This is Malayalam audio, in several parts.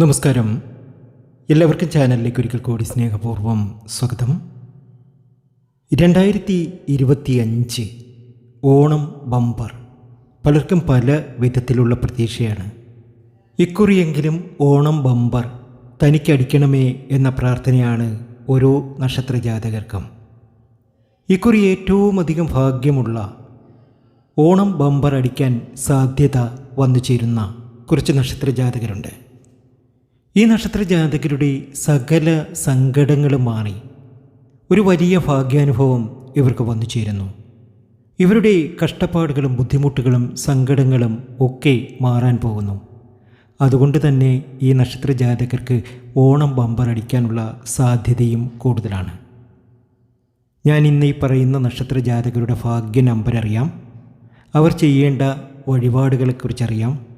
നമസ്കാരം. എല്ലാവർക്കും ചാനലിലേക്ക് ഒരിക്കൽ കൂടി സ്നേഹപൂർവം സ്വാഗതം. രണ്ടായിരത്തി ഇരുപത്തി അഞ്ച് ഓണം ബമ്പർ പലർക്കും പല വിധത്തിലുള്ള പ്രതീക്ഷയാണ്. ഇക്കുറിയെങ്കിലും ഓണം ബമ്പർ തനിക്കടിക്കണമേ എന്ന പ്രാർത്ഥനയാണ് ഓരോ നക്ഷത്ര ജാതകർക്കും. ഇക്കുറി ഏറ്റവും അധികം ഭാഗ്യമുള്ള ഓണം ബമ്പർ അടിക്കാൻ സാധ്യത വന്നു ചേരുന്ന കുറച്ച് നക്ഷത്ര ജാതകരുണ്ട്. ഈ നക്ഷത്ര ജാതകരുടെ സകല സങ്കടങ്ങളും മാറി. ഒരു വലിയ ഭാഗ്യാനുഭവം ഇവർക്ക് വന്നു ചേരുന്നു. ഇവരുടെ കഷ്ടപ്പാടുകളും ബുദ്ധിമുട്ടുകളും സങ്കടങ്ങളും ഒക്കെ മാറാൻ പോകുന്നു. അതുകൊണ്ട് തന്നെ ഈ നക്ഷത്ര ജാതകർക്ക് ഓണം ബമ്പർ അടിക്കാനുള്ള സാധ്യതയും കൂടുതലാണ്. ഞാൻ ഇന്ന് ഈ പറയുന്ന നക്ഷത്ര ജാതകരുടെ ഭാഗ്യ നമ്പർ അറിയാം. അവർ ചെയ്യേണ്ട വഴിപാടുകളെക്കുറിച്ചറിയാം.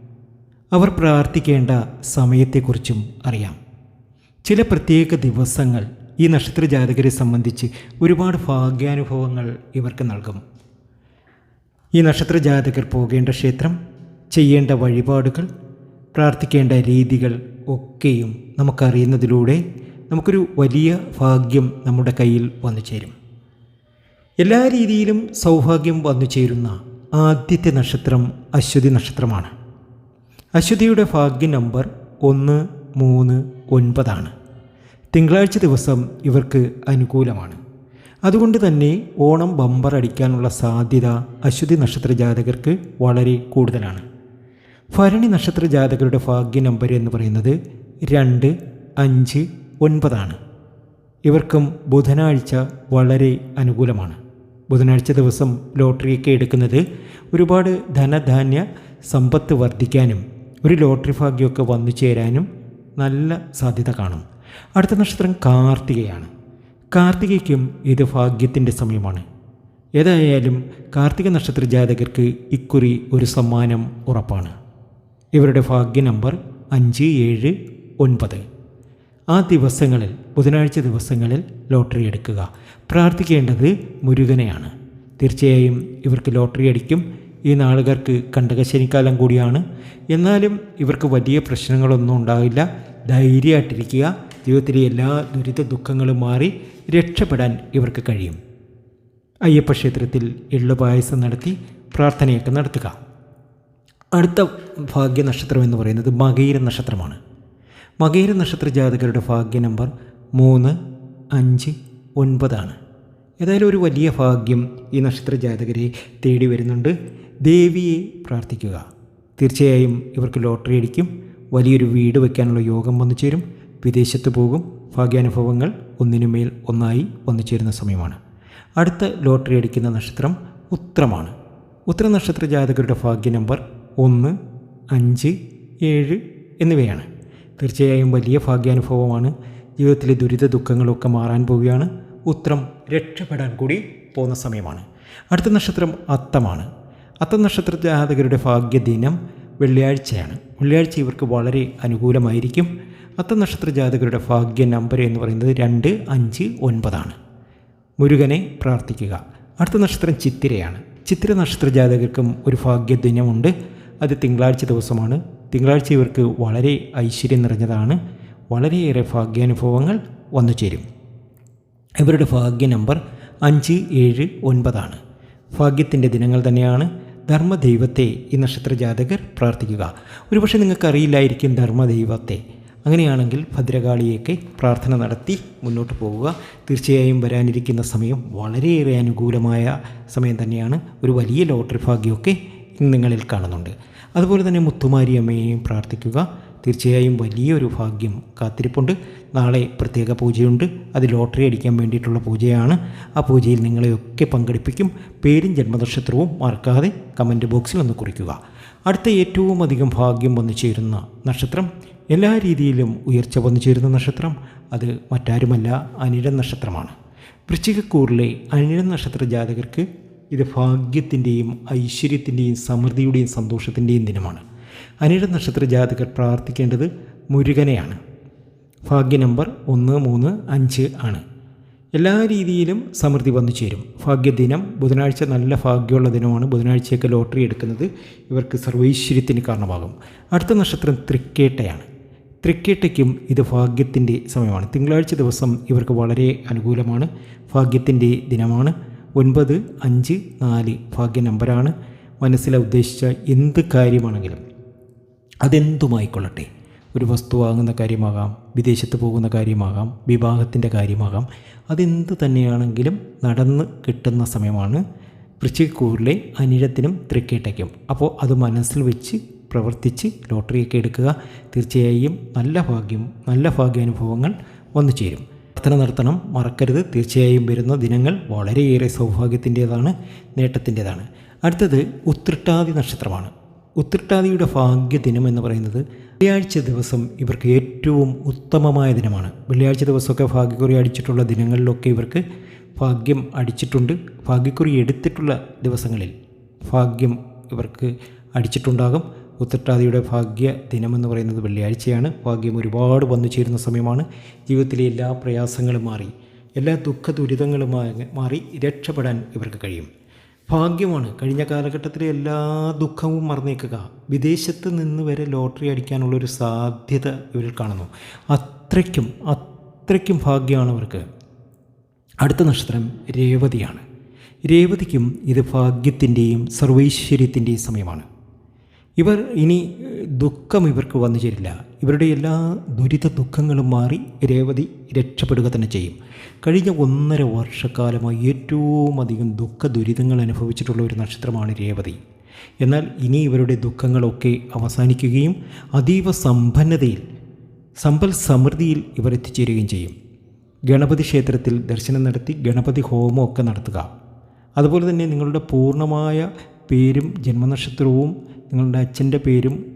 അവർ പ്രാർത്ഥിക്കേണ്ട സമയത്തെക്കുറിച്ചും അറിയാം. ചില പ്രത്യേക ദിവസങ്ങൾ ഈ നക്ഷത്ര ജാതകരെ സംബന്ധിച്ച് ഒരുപാട് ഭാഗ്യാനുഭവങ്ങൾ ഇവർക്ക് നൽകും. ഈ നക്ഷത്ര ജാതകർ പോകേണ്ട ക്ഷേത്രം ചെയ്യേണ്ട വഴിപാടുകൾ പ്രാർത്ഥിക്കേണ്ട രീതികൾ ഒക്കെയും നമുക്കറിയുന്നതിലൂടെ നമുക്കൊരു വലിയ ഭാഗ്യം നമ്മുടെ കയ്യിൽ വന്നു ചേരും. എല്ലാ രീതിയിലും സൗഭാഗ്യം വന്നു ചേരുന്ന ആദ്യത്തെ നക്ഷത്രം അശ്വതി നക്ഷത്രമാണ്. അശ്വതിയുടെ ഭാഗ്യ നമ്പർ ഒന്ന് മൂന്ന് ഒൻപതാണ്. തിങ്കളാഴ്ച ദിവസം ഇവർക്ക് അനുകൂലമാണ്. അതുകൊണ്ട് തന്നെ ഓണം ബമ്പർ അടിക്കാനുള്ള സാധ്യത അശ്വതി നക്ഷത്ര ജാതകർക്ക് വളരെ കൂടുതലാണ്. ഭരണി നക്ഷത്ര ജാതകരുടെ ഭാഗ്യ നമ്പർ എന്ന് പറയുന്നത് രണ്ട് അഞ്ച് ഒൻപതാണ്. ഇവർക്കും ബുധനാഴ്ച വളരെ അനുകൂലമാണ്. ബുധനാഴ്ച ദിവസം ലോട്ടറിയൊക്കെ എടുക്കുന്നത് ഒരുപാട് ധനധാന്യ സമ്പത്ത് വർദ്ധിക്കാനും ഒരു ലോട്ടറി ഭാഗ്യമൊക്കെ വന്നു ചേരാനും നല്ല സാധ്യത കാണും. അടുത്ത നക്ഷത്രം കാർത്തികയാണ്. കാർത്തികയ്ക്കും ഇത് ഭാഗ്യത്തിന്റെ സമയമാണ്. ഏതായാലും കാർത്തിക നക്ഷത്ര ജാതകർക്ക് ഇക്കുറി ഒരു സമ്മാനം ഉറപ്പാണ്. ഇവരുടെ ഭാഗ്യ നമ്പർ അഞ്ച് ഏഴ് ഒൻപത്. ആ ദിവസങ്ങളിൽ ബുധനാഴ്ച ദിവസങ്ങളിൽ ലോട്ടറി എടുക്കുക. പ്രാർത്ഥിക്കേണ്ടത് മുരുകനെയാണ്. തീർച്ചയായും ഇവർക്ക് ലോട്ടറി അടിക്കും. ഈ നാളുകാർക്ക് കണ്ടകശനിക്കാലം കൂടിയാണ്. എന്നാലും ഇവർക്ക് വലിയ പ്രശ്നങ്ങളൊന്നും ഉണ്ടാകില്ല ധൈര്യമായിട്ടിരിക്കുക. ജീവിതത്തിലെ എല്ലാ ദുരിത ദുഃഖങ്ങളും മാറി രക്ഷപ്പെടാൻ ഇവർക്ക് കഴിയും. അയ്യപ്പ ക്ഷേത്രത്തിൽ എള്ളുപായസം നടത്തി പ്രാർത്ഥനയൊക്കെ നടത്തുക. അടുത്ത ഭാഗ്യ നക്ഷത്രം എന്ന് പറയുന്നത് മകയിര നക്ഷത്രമാണ്. മകയിര നക്ഷത്ര ജാതകരുടെ ഭാഗ്യ നമ്പർ മൂന്ന് അഞ്ച് ഒൻപതാണ്. ഏതായാലും ഒരു വലിയ ഭാഗ്യം ഈ നക്ഷത്ര ജാതകരെ തേടി വരുന്നുണ്ട്. ദേവിയെ പ്രാർത്ഥിക്കുക. തീർച്ചയായും ഇവർക്ക് ലോട്ടറി അടിക്കും. വലിയൊരു വീട് വയ്ക്കാനുള്ള യോഗം വന്നു ചേരും. വിദേശത്ത് പോകും. ഭാഗ്യാനുഭവങ്ങൾ ഒന്നിനുമേൽ ഒന്നായി വന്നു ചേരുന്ന സമയമാണ്. അടുത്ത ലോട്ടറി അടിക്കുന്ന നക്ഷത്രം ഉത്രമാണ്. ഉത്തര നക്ഷത്ര ജാതകരുടെ ഭാഗ്യ നമ്പർ ഒന്ന് അഞ്ച് ഏഴ് എന്നിവയാണ്. തീർച്ചയായും വലിയ ഭാഗ്യാനുഭവമാണ്. ജീവിതത്തിലെ ദുരിത ദുഃഖങ്ങളൊക്കെ മാറാൻ പോവുകയാണ്. ഉത്രം രക്ഷപ്പെടാൻ കൂടി പോകുന്ന സമയമാണ്. അടുത്ത നക്ഷത്രം അത്തമാണ്. അത്ത നക്ഷത്ര ജാതകരുടെ ഭാഗ്യദിനം വെള്ളിയാഴ്ചയാണ്. വെള്ളിയാഴ്ച ഇവർക്ക് വളരെ അനുകൂലമായിരിക്കും. അത്ത നക്ഷത്ര ജാതകരുടെ ഭാഗ്യ നമ്പർ എന്ന് പറയുന്നത് രണ്ട് അഞ്ച് ഒൻപതാണ്. മുരുകനെ പ്രാർത്ഥിക്കുക. അടുത്ത നക്ഷത്രം ചിത്തിരയാണ്. ചിത്തിര നക്ഷത്ര ജാതകർക്കും ഒരു ഭാഗ്യദിനമുണ്ട്. അത് തിങ്കളാഴ്ച ദിവസമാണ്. തിങ്കളാഴ്ച ഇവർക്ക് വളരെ ഐശ്വര്യം നിറഞ്ഞതാണ്. വളരെയേറെ ഭാഗ്യാനുഭവങ്ങൾ വന്നു ചേരും ഇവരുടെ ഭാഗ്യ നമ്പർ അഞ്ച് ഏഴ് ഒൻപതാണ്. ഭാഗ്യത്തിന്റെ ദിനങ്ങൾ തന്നെയാണ് ധർമ്മദൈവത്തെ ഈ നക്ഷത്ര ജാതകർ പ്രാർത്ഥിക്കുക. ഒരുപക്ഷെ നിങ്ങൾക്കറിയില്ലായിരിക്കും ധർമ്മദൈവത്തെ. അങ്ങനെയാണെങ്കിൽ ഭദ്രകാളിയൊക്കെ പ്രാർത്ഥന നടത്തി മുന്നോട്ട് പോവുക. തീർച്ചയായും വരാനിരിക്കുന്ന സമയം വളരെയേറെ അനുകൂലമായ സമയം തന്നെയാണ് ഒരു വലിയ ലോട്ടറി ഭാഗ്യമൊക്കെ നിങ്ങളിൽ കാണുന്നുണ്ട്. അതുപോലെ തന്നെ മുത്തുമാരിയമ്മയെയും പ്രാർത്ഥിക്കുക. തീർച്ചയായും വലിയൊരു ഭാഗ്യം കാത്തിരിപ്പുണ്ട്. നാളെ പ്രത്യേക പൂജയുണ്ട്. അത് ലോട്ടറി അടിക്കാൻ വേണ്ടിയിട്ടുള്ള പൂജയാണ്. ആ പൂജയിൽ നിങ്ങളെയൊക്കെ പങ്കെടുപ്പിക്കും. പേരും ജന്മനക്ഷത്രവും മറക്കാതെ കമന്റ് ബോക്സിൽ ഒന്ന് കുറിക്കുക. അടുത്ത ഏറ്റവും അധികം ഭാഗ്യം വന്നു ചേരുന്ന നക്ഷത്രം. എല്ലാ രീതിയിലും ഉയർച്ച വന്നു ചേരുന്ന നക്ഷത്രം. അത് മറ്റാരുമല്ല അനിഴ നക്ഷത്രമാണ്. വൃശ്ചികക്കൂറിലെ അനിഴ നക്ഷത്ര ജാതകർക്ക് ഇത് ഭാഗ്യത്തിന്റെയും ഐശ്വര്യത്തിന്റെയും സമൃദ്ധിയുടെയും സന്തോഷത്തിന്റെയും ദിനമാണ്. അനിഴ നക്ഷത്ര ജാതകർ പ്രാർത്ഥിക്കേണ്ടത് മുരുകനെയാണ്. ഭാഗ്യ നമ്പർ ഒന്ന് മൂന്ന് അഞ്ച് ആണ്. എല്ലാ രീതിയിലും സമൃദ്ധി വന്നു ചേരും. ഭാഗ്യദിനം ബുധനാഴ്ച നല്ല ഭാഗ്യമുള്ള ദിനമാണ്. ബുധനാഴ്ചയൊക്കെ ലോട്ടറി എടുക്കുന്നത് ഇവർക്ക് സർവൈശ്വര്യത്തിന് കാരണമാകും. അടുത്ത നക്ഷത്രം തൃക്കേട്ടയാണ്. തൃക്കേട്ടയ്ക്കും ഇത് ഭാഗ്യത്തിന്റെ സമയമാണ്. തിങ്കളാഴ്ച ദിവസം ഇവർക്ക് വളരെ അനുകൂലമാണ്. ഭാഗ്യത്തിന്റെ ദിനമാണ്. ഒൻപത് അഞ്ച് നാല് ഭാഗ്യ നമ്പറാണ്. മനസ്സിലെ ഉദ്ദേശിച്ച എന്ത് കാര്യമാണെങ്കിലും അതെന്തുമായിക്കൊള്ളട്ടെ? ഒരു വസ്തു വാങ്ങുന്ന കാര്യമാകാം വിദേശത്ത് പോകുന്ന കാര്യമാകാം വിവാഹത്തിന്റെ കാര്യമാകാം. അതെന്ത് തന്നെയാണെങ്കിലും നടന്ന് കിട്ടുന്ന സമയമാണ്. വൃശ്ചികൂറിലെ അനിഴത്തിനും തൃക്കേട്ടയ്ക്കും അപ്പോൾ അത് മനസ്സിൽ വെച്ച് പ്രവർത്തിച്ച് ലോട്ടറിയൊക്കെ എടുക്കുക. തീർച്ചയായും നല്ല ഭാഗ്യം നല്ല ഭാഗ്യാനുഭവങ്ങൾ വന്നു ചേരും. പ്രാർത്ഥന നടത്തണം മറക്കരുത്. തീർച്ചയായും വരുന്ന ദിനങ്ങൾ വളരെയേറെ സൗഭാഗ്യത്തിന്റേതാണ് നേട്ടത്തിന്റേതാണ്. അടുത്തത് ഉത്രട്ടാതി നക്ഷത്രമാണ്. ഉത്രട്ടാതിയുടെ ഭാഗ്യദിനം എന്ന് പറയുന്നത് വെള്ളിയാഴ്ച ദിവസം ഇവർക്ക് ഏറ്റവും ഉത്തമമായ ദിനമാണ്. വെള്ളിയാഴ്ച ദിവസമൊക്കെ ഭാഗ്യക്കുറി അടിച്ചിട്ടുള്ള ദിനങ്ങളിലൊക്കെ ഇവർക്ക് ഭാഗ്യം അടിച്ചിട്ടുണ്ട്. ഭാഗ്യക്കുറി എടുത്തിട്ടുള്ള ദിവസങ്ങളിൽ ഭാഗ്യം ഇവർക്ക് അടിച്ചിട്ടുണ്ടാകും. ഉത്രട്ടാതിയുടെ ഭാഗ്യ ദിനമെന്ന് പറയുന്നത് വെള്ളിയാഴ്ചയാണ്. ഭാഗ്യം ഒരുപാട് വന്നു ചേരുന്ന സമയമാണ്. ജീവിതത്തിലെ എല്ലാ പ്രയാസങ്ങളും മാറി എല്ലാ ദുഃഖ ദുരിതങ്ങളും മാറി രക്ഷപ്പെടാൻ ഇവർക്ക് കഴിയും. ഭാഗ്യമാണ്. കഴിഞ്ഞ കാലഘട്ടത്തിലെ എല്ലാ ദുഃഖവും മറന്നേക്കുക. വിദേശത്ത് നിന്ന് വരെ ലോട്ടറി അടിക്കാനുള്ളൊരു സാധ്യത ഇവരിൽ കാണുന്നു. അത്രയ്ക്കും അത്രയ്ക്കും ഭാഗ്യമാണ് അവർക്ക് അടുത്ത നക്ഷത്രം രേവതിയാണ്. രേവതിക്കും ഇത് ഭാഗ്യത്തിന്റെയും സർവൈശ്വര്യത്തിന്റെയും സമയമാണ്. ഇവർ ഇനി ദുഃഖം ഇവർക്ക് വന്നു ചേരില്ല. ഇവരുടെ എല്ലാ ദുരിത ദുഃഖങ്ങളും മാറി രേവതി രക്ഷപ്പെടുക തന്നെ ചെയ്യും. കഴിഞ്ഞ ഒന്നര വർഷക്കാലമായി ഏറ്റവും അധികം ദുഃഖ ദുരിതങ്ങൾ അനുഭവിച്ചിട്ടുള്ള ഒരു നക്ഷത്രമാണ് രേവതി. എന്നാൽ ഇനി ഇവരുടെ ദുഃഖങ്ങളൊക്കെ അവസാനിക്കുകയും അതീവ സമ്പന്നതയിൽ സമ്പൽ സമൃദ്ധിയിൽ ഇവർ എത്തിച്ചേരുകയും ചെയ്യും. ഗണപതി ക്ഷേത്രത്തിൽ ദർശനം നടത്തി ഗണപതി ഹോമമൊക്കെ നടത്തുക. അതുപോലെ തന്നെ നിങ്ങളുടെ പൂർണമായ പേരും ജന്മനക്ഷത്രവും നിങ്ങളുടെ അച്ഛന്റെ പേരും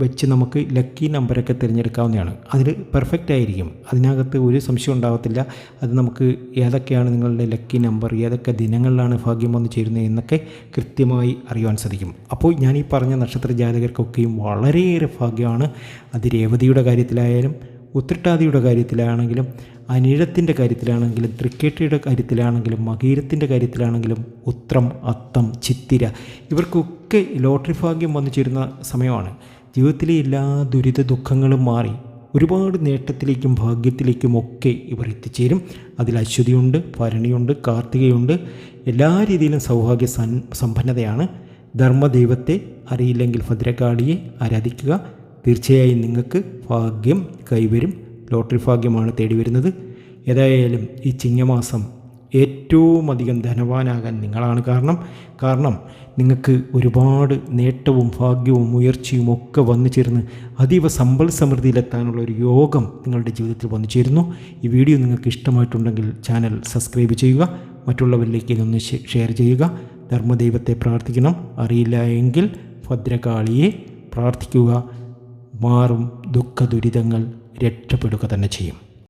വെച്ച് നമുക്ക് ലക്കി നമ്പറൊക്കെ തിരഞ്ഞെടുക്കാവുന്നതാണ്. അതിൽ പെർഫെക്റ്റ് ആയിരിക്കും. അതിനകത്ത് ഒരു സംശയം ഉണ്ടാകത്തില്ല അത് നമുക്ക് ഏതൊക്കെയാണ് നിങ്ങളുടെ ലക്കി നമ്പർ ഏതൊക്കെ ദിനങ്ങളിലാണ് ഭാഗ്യം വന്നു ചേരുന്നത് എന്നൊക്കെ കൃത്യമായി അറിയുവാൻ സാധിക്കും. അപ്പോൾ ഞാൻ ഈ പറഞ്ഞ നക്ഷത്ര ജാതകർക്കൊക്കെയും വളരെയേറെ ഭാഗ്യമാണ്. അത് രേവതിയുടെ കാര്യത്തിലായാലും ഉത്രട്ടാതിയുടെ കാര്യത്തിലാണെങ്കിലും അനിഴത്തിന്റെ കാര്യത്തിലാണെങ്കിലും തൃക്കേട്ടയുടെ കാര്യത്തിലാണെങ്കിലും മകീരത്തിന്റെ കാര്യത്തിലാണെങ്കിലും ഉത്രം അത്തം ചിത്തിര ഇവർക്കൊക്കെ ലോട്ടറി ഭാഗ്യം വന്നു ചേരുന്ന സമയമാണ്. ജീവിതത്തിലെ എല്ലാ ദുരിത ദുഃഖങ്ങളും മാറി ഒരുപാട് നേട്ടത്തിലേക്കും ഭാഗ്യത്തിലേക്കും ഒക്കെ ഇവർ എത്തിച്ചേരും. അതിൽ അശ്വതിയുണ്ട് ഭരണിയുണ്ട് കാർത്തികയുണ്ട്. എല്ലാ രീതിയിലും സൗഭാഗ്യ സമ്പന്നതയാണ്. ധർമ്മദൈവത്തെ അറിയില്ലെങ്കിൽ ഭദ്രകാളിയെ ആരാധിക്കുക. തീർച്ചയായും നിങ്ങൾക്ക് ഭാഗ്യം കൈവരും. ലോട്ടറി ഭാഗ്യമാണ് തേടി വരുന്നത് ഏതായാലും ഈ ചിങ്ങമാസം ഏറ്റവും അധികം ധനവാനാകാൻ നിങ്ങളാണ് കാരണം. കാരണം നിങ്ങൾക്ക് ഒരുപാട് നേട്ടവും ഭാഗ്യവും ഉയർച്ചയും ഒക്കെ വന്നു ചേർന്ന് അതീവ സമ്പൽ സമൃദ്ധിയിലെത്താനുള്ള ഒരു യോഗം നിങ്ങളുടെ ജീവിതത്തിൽ വന്നു ചേരുന്നു. ഈ വീഡിയോ നിങ്ങൾക്ക് ഇഷ്ടമായിട്ടുണ്ടെങ്കിൽ ചാനൽ സബ്സ്ക്രൈബ് ചെയ്യുക മറ്റുള്ളവരിലേക്ക് ഇതൊന്ന് ഷെയർ ചെയ്യുക. ധർമ്മദൈവത്തെ പ്രാർത്ഥിക്കണം. അറിയില്ല എങ്കിൽ ഭദ്രകാളിയെ പ്രാർത്ഥിക്കുക. മാറും ദുഃഖ ദുരിതങ്ങൾ രക്ഷപ്പെടുക തന്നെ ചെയ്യും.